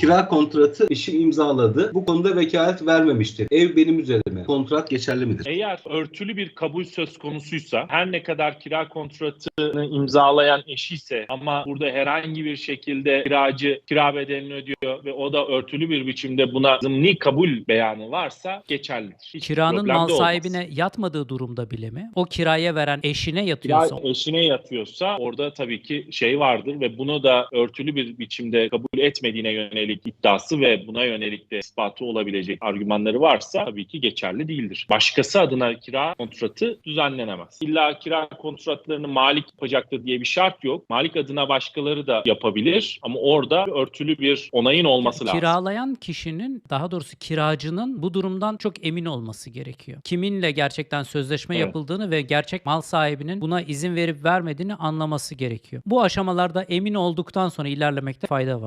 kira kontratı eşim imzaladı. Bu konuda vekalet vermemiştir. Ev benim üzerime. Kontrat geçerli midir? Eğer örtülü bir kabul söz konusuysa her ne kadar kira kontratını imzalayan eşiyse ama burada herhangi bir şekilde kiracı kira bedelini ödüyor ve o da örtülü bir biçimde buna zımni kabul beyanı varsa geçerlidir. Hiçbir Kiranın mal olmaz. sahibine yatmadığı durumda bile mi? O kiraya veren eşine Kira yatıyorsa eşine yatıyorsa orada tabii ki şey vardır ve bunu da örtülü bir biçimde kabul etmediğine yönelik iddiası ve buna yönelik de ispatı olabilecek argümanları varsa tabii ki geçerli değildir. Başkası adına kira kontratı düzenlenemez. İlla kira kontratlarını malik yapacaktır diye bir şart yok. Malik adına başkaları da yapabilir ama orada örtülü bir onayın olması lazım. kiralayan kişinin daha doğrusu kiracının bu durumdan çok emin olması gerekiyor. Kiminle gerçekten sözleşme Evet. yapıldığını ve gerçek mal sahibinin buna izin verip vermediğini anlaması gerekiyor. Bu aşamalarda emin olduktan sonra ilerlemekte fayda var.